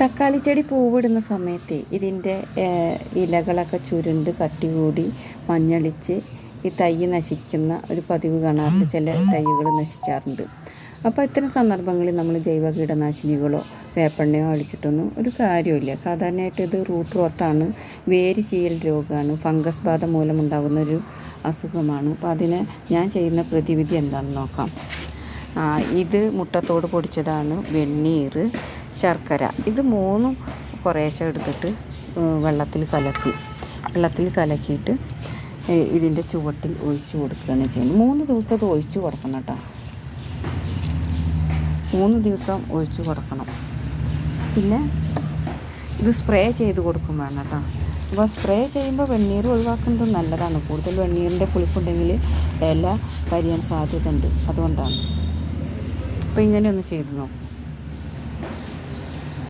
തക്കാളി ചെടി പൂവിടുന്ന സമയത്ത് ഇതിന്റെ ഇലകളൊക്കെ ചുരുണ്ട് കട്ടി കൂടി മഞ്ഞളിച്ച് ഈ തൈ നശിക്കുന്ന ഒരു പതിവ് കാണാറുണ്ട്. ചില തൈകൾ നശിക്കാറുണ്ട്. അപ്പോൾ ഇത്തരം സന്ദർഭങ്ങളിൽ നമ്മൾ ജൈവ കീടനാശിനികളോ വേപ്പെണ്ണയോ അടിച്ചിട്ടൊന്നും ഒരു കാര്യമില്ല സാധാരണയായിട്ട് ഇത് റൂട്ട് റോട്ടാണ് വേര് ചീയൽ രോഗമാണ് ഫംഗസ് ബാധ മൂലമുണ്ടാകുന്ന ഒരു അസുഖമാണ്. അപ്പോൾ അതിന് ഞാൻ ചെയ്യുന്ന പ്രതിവിധി എന്താണെന്ന് നോക്കാം. ഇത് മുട്ടത്തോട് പൊടിച്ചതാണ് വെണ്ണീർ ശർക്കര. ഇത് മൂന്നും കുറേശ്ശെ എടുത്തിട്ട് വെള്ളത്തിൽ കലക്കി. വെള്ളത്തിൽ കലക്കിയിട്ട് ഇതിന്റെ ചുവട്ടിൽ ഒഴിച്ചു കൊടുക്കുകയാണ് ചെയ്യുന്നത്. മൂന്ന് ദിവസം അത് ഒഴിച്ച് കൊടുക്കണം കേട്ടോ. മൂന്ന് ദിവസം ഒഴിച്ചു കൊടുക്കണം. പിന്നെ ഇത് സ്പ്രേ ചെയ്ത് കൊടുക്കും വേണം കേട്ടോ. അപ്പോൾ സ്പ്രേ ചെയ്യുമ്പോൾ വെണ്ണീർ ഒഴിവാക്കുന്നത് നല്ലതാണ്. കൂടുതൽ വെണ്ണീരിന്റെ പുളിപ്പുണ്ടെങ്കിൽ ഇല കരിയാൻ സാധ്യതയുണ്ട്. അതുകൊണ്ടാണ്. അപ്പോൾ ഇങ്ങനെയൊന്ന് ചെയ്ത് നോക്കും.